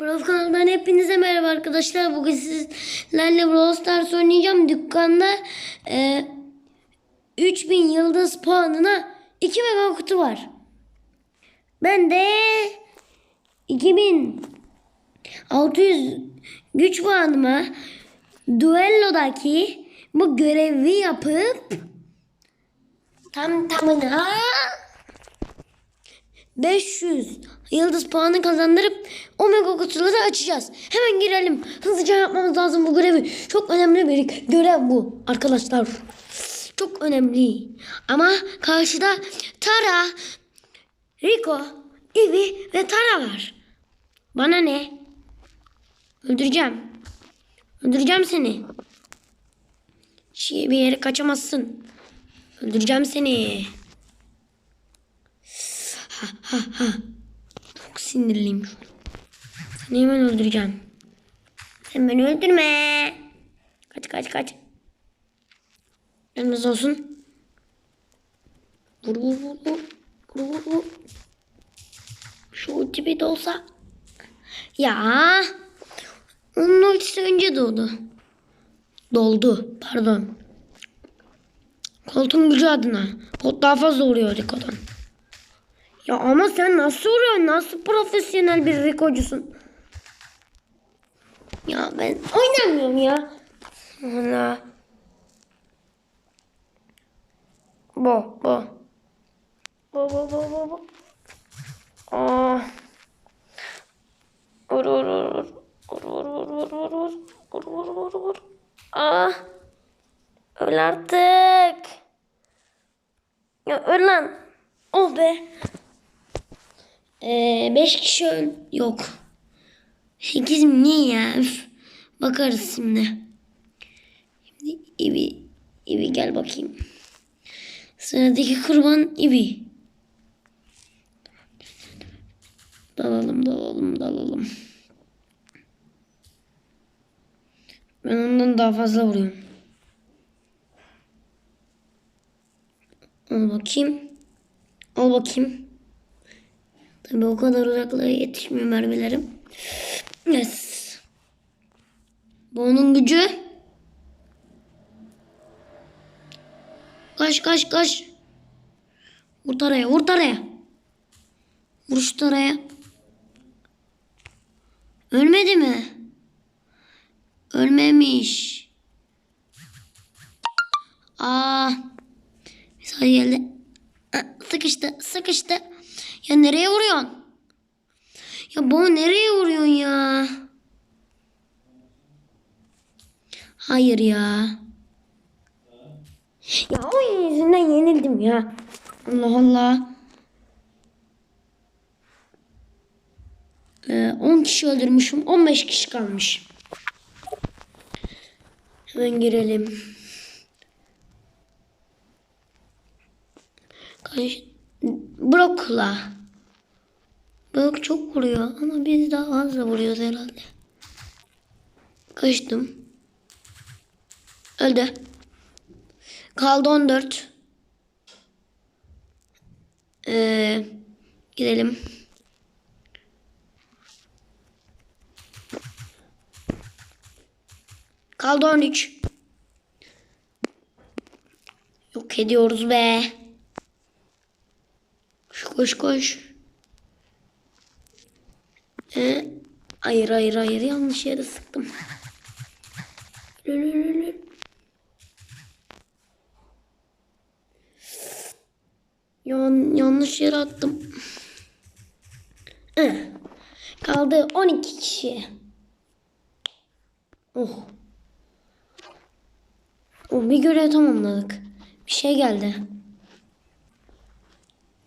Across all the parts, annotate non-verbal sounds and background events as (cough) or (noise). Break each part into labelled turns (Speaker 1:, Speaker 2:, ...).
Speaker 1: Brawl kanalından hepinize merhaba arkadaşlar. Bugün sizlerle Brawl Stars oynayacağım. Dükkanda e, 3000 yıldız puanına 2 mega kutu var. Ben de 2600 güç puanıma duellodaki bu görevi yapıp tam tamına 500 yıldız puanı kazandırıp omega kutuları açacağız. Hemen girelim. Hızlıca yapmamız lazım bu görevi. Çok önemli bir görev bu arkadaşlar. Çok önemli. Ama karşıda Tara, Rico, Ivy ve Tara var. Bana ne? Öldüreceğim. Öldüreceğim seni. Şey bir yere kaçamazsın. Öldüreceğim seni. Çok sinirliyim şu an. Seni hemen öldüreceğim. Sen beni öldürme. Kaç kaç kaç. Yalnız olsun. Vur vur vur vur. Vur vur vur. Şu ulti de olsa. Ya. Onun ultisi önce doğdu. Doldu. Pardon. Koltuğun gücü adına. Kolt daha fazla vuruyor Rico'dan. Ya ama sen nasıl vuruyorsun? Nasıl profesyonel bir Rico'cusun? Ya ben oynamıyorum ya. Allah. Bo, bo. Bo, bo, bo, bo, bo. Aa. Vur, vur, vur, vur. Vur, vur, vur, vur, vur, vur. Vur, vur, vur. Aa. Öl artık. Ya öl lan. Oh be. Ee, beş kişi öl... Yok. Sekiz mi ne ya? Üf. Bakarız şimdi. Şimdi İbi. İbi gel bakayım. Sıradaki kurban İbi. Dalalım dalalım dalalım. Ben ondan daha fazla vuruyorum. Al bakayım. Al bakayım. Tabii o kadar uzaklığa yetişmiyor mermilerim. Yes. Bu onun gücü. Kaç kaç kaç. Vur taraya vur taraya. Vur şu. Ölmedi mi? Ölmemiş. Aa. Mesaj geldi. Sıkıştı sıkıştı. Ya nereye vuruyorsun? Ya bu nereye vuruyorsun ya? Hayır ya. Ya o yüzünden yenildim ya. Allah Allah. Ee, 10 kişi öldürmüşüm. 15 kişi kalmış. Hemen girelim. Brokla. Brok çok vuruyor ama biz daha fazla vuruyoruz herhalde. Kaçtım. Öldü. Kaldı 14. Ee, gidelim. Kaldı 13. Yok ediyoruz be. Koş koş koş. Ee, hayır hayır hayır yanlış yere sıktım. Yan, yanlış yere attım. Eh. Kaldı 12 kişi. Oh. Oh bir görev tamamladık. Bir şey geldi.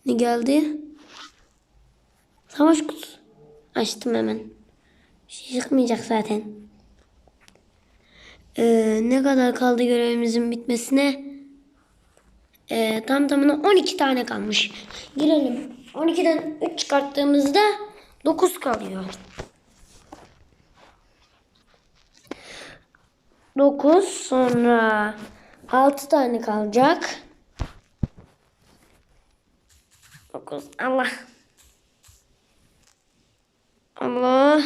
Speaker 1: Ne geldi? Savaş kutusu. Açtım hemen. Bir şey çıkmayacak zaten. Ee, ne kadar kaldı görevimizin bitmesine? Ee, tam tamına 12 tane kalmış. Girelim. 12'den 3 çıkarttığımızda 9 kalıyor. 9 sonra 6 tane kalacak. 9 Allah. Allah.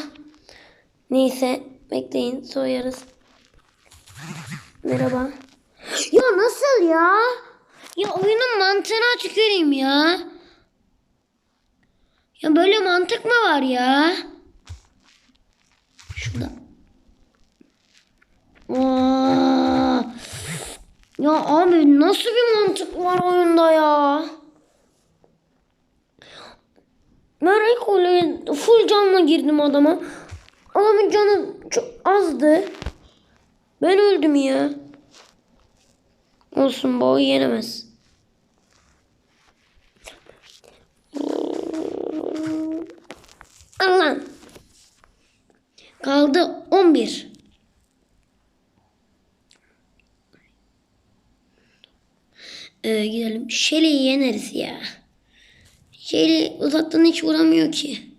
Speaker 1: Neyse bekleyin soyarız. Merhaba. Ya nasıl ya? Ya oyunun mantığına tüküreyim ya. Ya böyle mantık mı var ya? Şurada. Aa, ya abi nasıl bir mantık var oyunda ya? Ben ilk öyle full canla girdim adama. Adamın canı çok azdı. Ben öldüm ya. Olsun bu yenemez. Allah. Kaldı 11. Ee, gidelim. Shelly'i yeneriz ya. Shelly uzaktan hiç vuramıyor ki.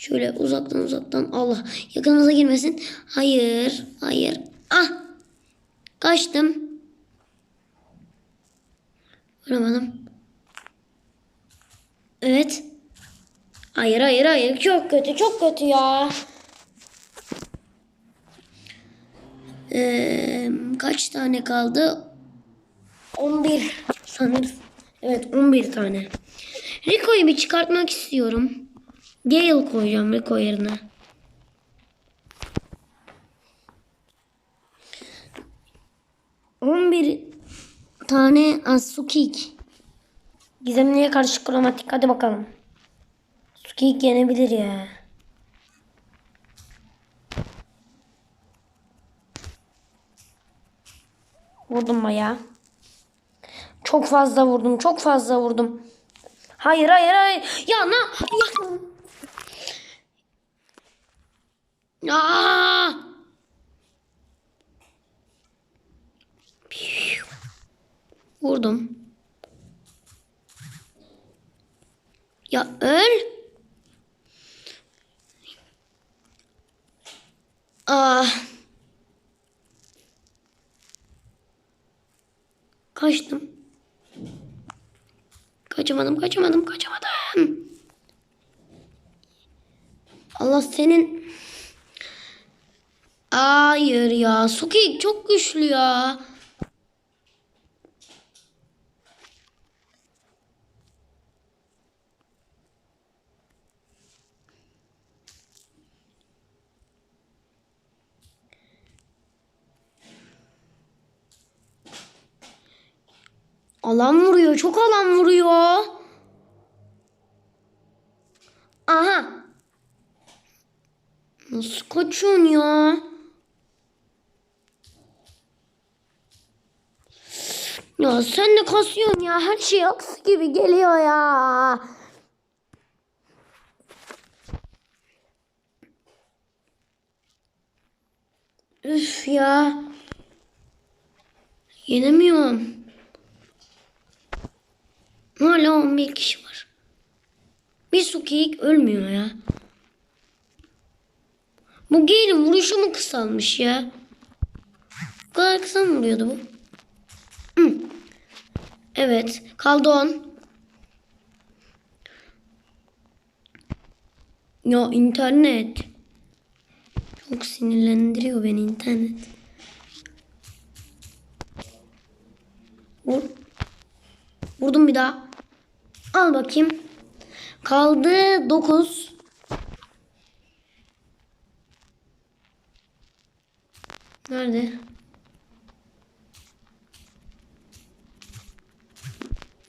Speaker 1: Şöyle uzaktan uzaktan Allah yakınımıza girmesin. Hayır. Hayır. Ah. Kaçtım. Vuramadım. Evet. Hayır hayır hayır. Çok kötü çok kötü ya. Ee, kaç tane kaldı? 11 sanırım. Evet 11 tane. Rico'yu bir çıkartmak istiyorum. Gale koyacağım Rico yerine. On bir tane Asukik. Gizemliğe karşı kromatik. Hadi bakalım. Sukik yenebilir ya. Vurdum bayağı. Çok fazla vurdum. Çok fazla vurdum. Hayır hayır hayır. Ya ne? Ya. Aa! Vurdum. Ya öl. Ah. Kaçtım. Kaçamadım, kaçamadım, kaçamadım. Allah senin... Hayır ya. Suki çok güçlü ya. Alan vuruyor. Çok alan vuruyor. Aha. Nasıl kaçıyorsun ya? Ya sen de kasıyorsun ya. Her şey aksi gibi geliyor ya. Üf ya. Yenemiyorum. Hala 11 kişi var. Bir Sukiyik ölmüyor ya. Bu Gale'in vuruşu mu kısalmış ya? Bu kadar kısa mı vuruyordu bu? Evet. Kaldı 10. Ya internet. Çok sinirlendiriyor beni internet. Vur. Vurdum bir daha. Al bakayım. Kaldı 9. Nerede?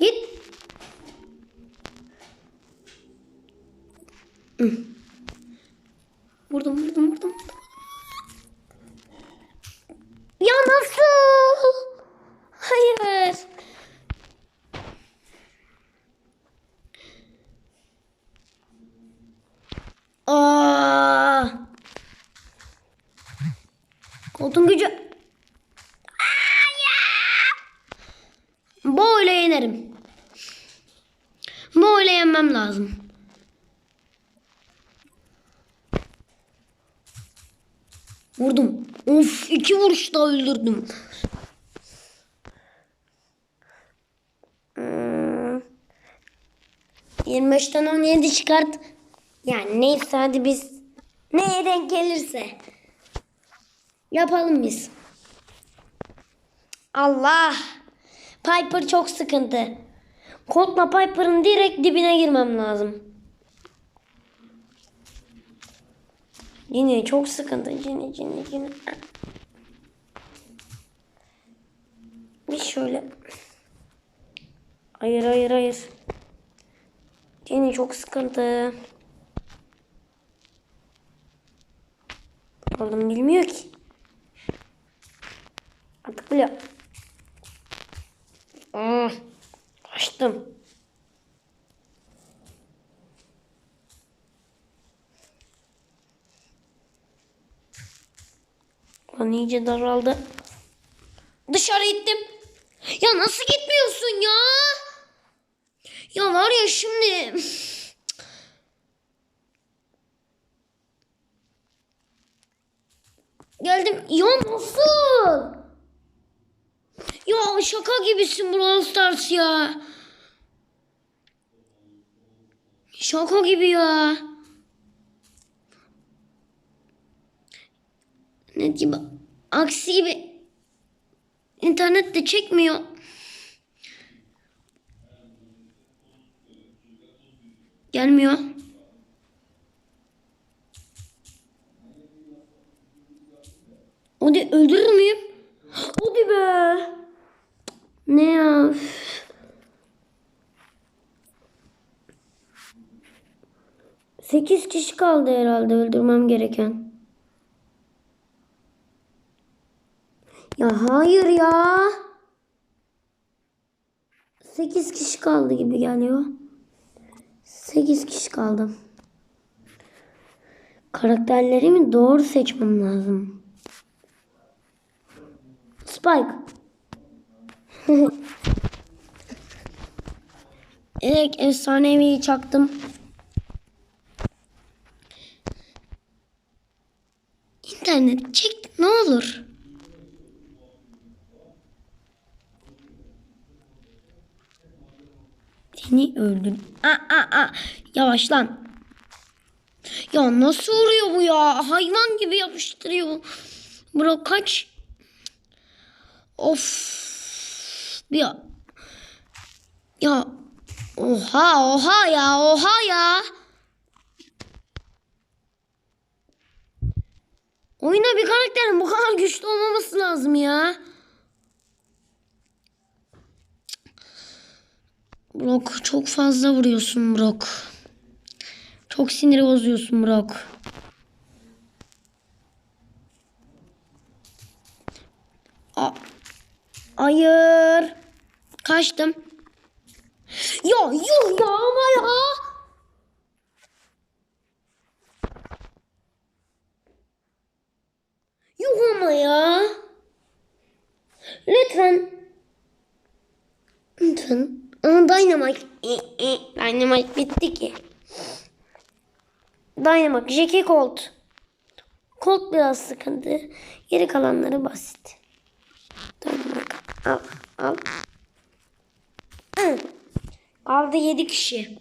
Speaker 1: Git. Hı. Vurdum vurdum vurdum. Ya nasıl? Hayır. Aa! Koltuğun gücü. Böyle yenerim. Böyle yenmem lazım. Vurdum. Of iki vuruşta öldürdüm. Hmm. 25'ten 17 çıkart. Yani neyse hadi biz Neye denk gelirse. Yapalım biz. Allah. Piper çok sıkıntı. Colt'la Piper'ın direkt dibine girmem lazım. Yine çok sıkıntı. Yine yine yine. Bir şöyle. Hayır hayır hayır. Yine çok sıkıntı. Oğlum bilmiyor ki. Artık biliyor. Hmm. Açtım. Lan iyice daraldı. Dışarı gittim. Ya nasıl gitmiyorsun ya? Ya var ya şimdi... Geldim. Ya nasıl? Ya şaka gibisin Brawl Stars ya. Şaka gibi ya. Ne gibi? Aksi gibi. İnternet de çekmiyor. Gelmiyor. Hadi öldürür müyüm? Hadi be. Ne ya? Sekiz kişi kaldı herhalde öldürmem gereken. Ya hayır ya. Sekiz kişi kaldı gibi geliyor. Sekiz kişi kaldı. Karakterlerimi doğru seçmem lazım. Spike. (laughs) evet efsanevi çaktım. İnternet çek ne olur. Seni öldür. Aa, aa, aa. Yavaş lan. Ya nasıl vuruyor bu ya? Hayvan gibi yapıştırıyor. Bro kaç. Of. Ya. Ya. Oha oha ya oha ya. Oyuna bir karakterin bu kadar güçlü olmaması lazım ya. Brock çok fazla vuruyorsun Brock. Çok sinir bozuyorsun Brock. A Hayır. Kaçtım. Ya yuh ya ama ya. Yuh ama ya. Lütfen. Lütfen. Ama Dynamite. E, bitti ki. Dynamite, Jackie Colt. Colt biraz sıkıntı. Geri kalanları basit. Dynamite. Al, al. (clears throat) Kaldı 7 kişi.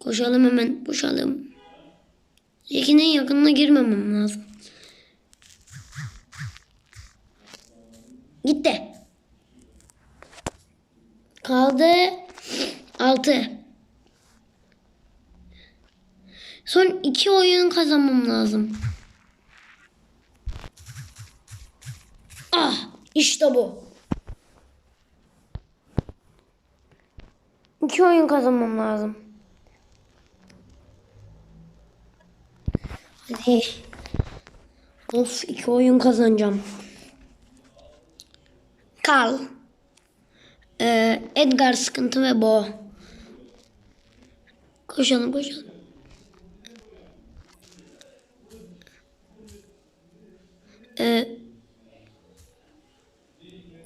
Speaker 1: Koşalım hemen, koşalım. Jackie'nin yakınına girmemem lazım. Gitti. Kaldı 6. Son iki oyun kazanmam lazım. Ah işte bu. İki oyun kazanmam lazım. Hadi. Of iki oyun kazanacağım. Kal. Ee, Edgar sıkıntı ve Bo. Koşalım koşalım. Ee,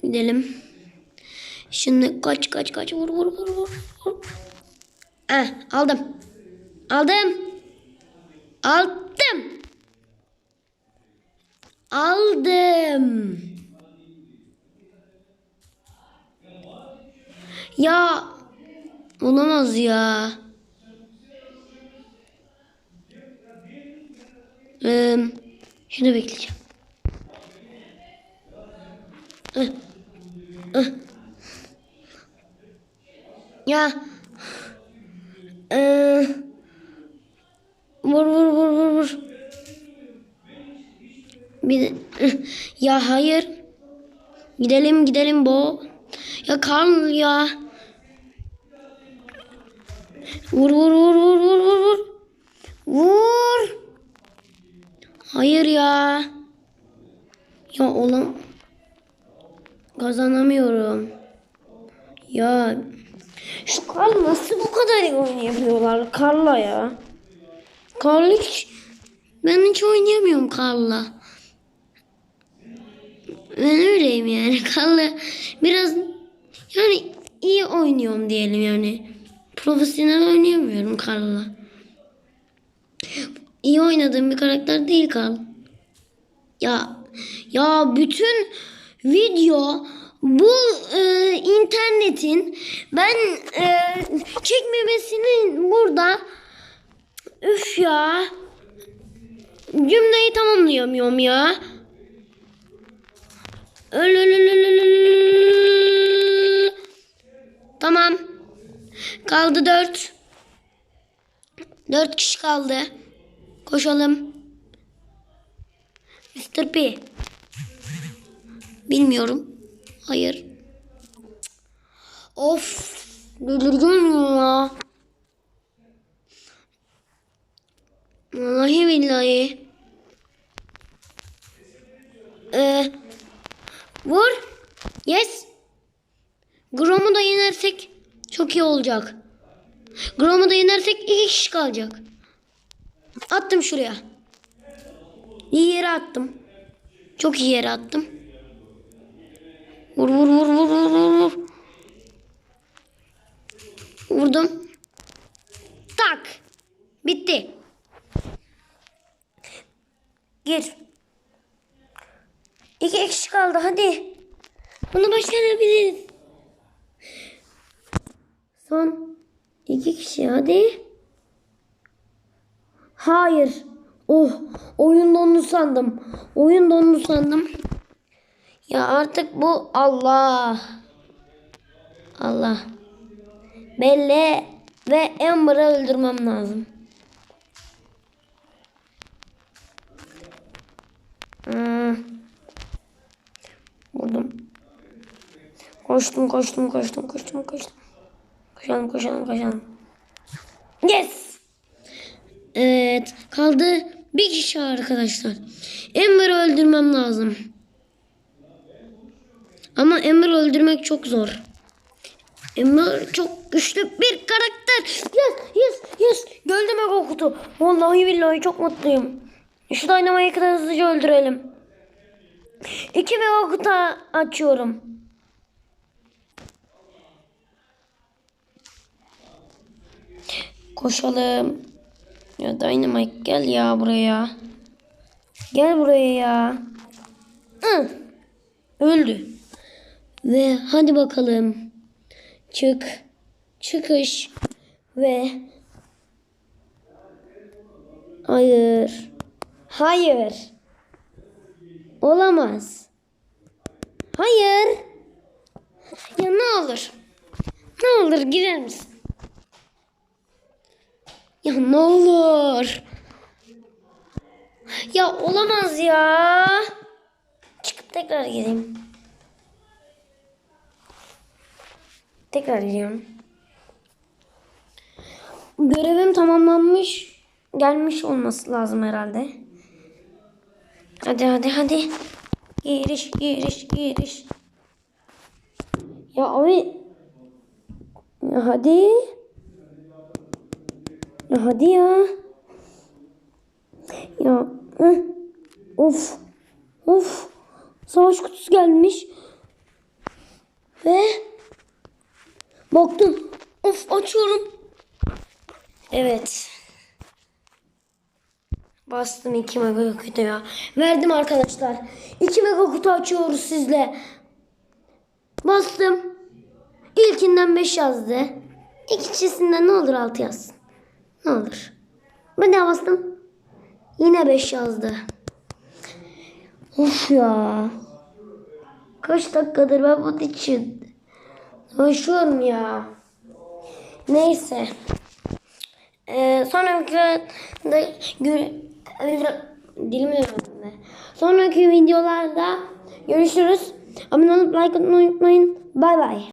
Speaker 1: gidelim. Şimdi kaç kaç kaç vur vur vur vur. vur. Eh, aldım. Aldım. Aldım. Aldım. Ya olamaz ya. Ee, şunu bekleyeceğim. Ah. Ah. Ya. Ee, vur vur vur vur vur. Bir (laughs) ya hayır. Gidelim gidelim bo. Ya Karl ya. Vur vur vur vur vur vur vur. Vur. Hayır ya. Ya oğlum. Kazanamıyorum. Ya. Şu Karl nasıl bu kadar iyi oynayabiliyorlar Karl'la ya. Karl hiç. Ben hiç oynayamıyorum Karl'la. Ben öyleyim yani. (laughs) Karl'la biraz yani iyi oynuyorum diyelim yani. Profesyonel oynayamıyorum Karl'la. İyi oynadığım bir karakter değil Karl. Ya ya bütün video bu e, internetin ben e, çekmemesinin burada üf ya cümleyi tamamlayamıyorum ya. Tamam. Kaldı dört. Dört kişi kaldı. Koşalım. Mr. P. Bilmiyorum. Hayır. Of. Delireceğim ya. Vallahi billahi. Ee, vur. Yes. Grom'u da yenersek çok iyi olacak. Grom'u da yenersek iki kişi kalacak. Attım şuraya. İyi yere attım. Çok iyi yere attım. Vur vur vur vur vur vur vur. Vurdum. Tak. Bitti. Gir. İki kişi kaldı hadi. Bunu başarabiliriz. Son iki kişi hadi. Hayır. Oh oyun dondu sandım. Oyun dondu sandım. Ya artık bu Allah. Allah. Belle ve Amber'ı öldürmem lazım. Hmm. Vurdum. Koştum koştum koştum koştum koştum. Koşalım koşalım koşalım. Yes. Evet kaldı bir kişi arkadaşlar. Ember'ı öldürmem lazım. Ama Ember öldürmek çok zor. Ember çok güçlü bir karakter. Yes yes yes. Gördüm Ego kutu. Vallahi billahi çok mutluyum. Şu daynamayı kadar hızlıca öldürelim. İki Ego kutu açıyorum. Koşalım. Ya Dynamite gel ya buraya. Gel buraya ya. Hı. Öldü. Ve hadi bakalım. Çık. Çıkış. Ve Hayır. Hayır. Olamaz. Hayır. Ya ne olur. Ne olur girer misin? Ya ne olur. Ya olamaz ya. Çıkıp tekrar gireyim. Tekrar giriyorum. Görevim tamamlanmış. Gelmiş olması lazım herhalde. Hadi hadi hadi. Giriş giriş giriş. Ya abi. Ya hadi. Ya hadi ya. Ya. Of. Of. Savaş kutusu gelmiş. Ve baktım. Of açıyorum. Evet. Bastım 2 mega kutu ya. Verdim arkadaşlar. 2 mega kutu açıyoruz sizle. Bastım. İlkinden 5 yazdı. İkincisinden ne olur 6 yazsın. Ne olur. Ben de bastım. Yine 5 yazdı. Of ya. Kaç dakikadır ben bunun için uğraşıyorum ya. Neyse. Ee, sonraki öğrendim. Sonraki videolarda görüşürüz. Abone olup like atmayı unutmayın. Bay bay.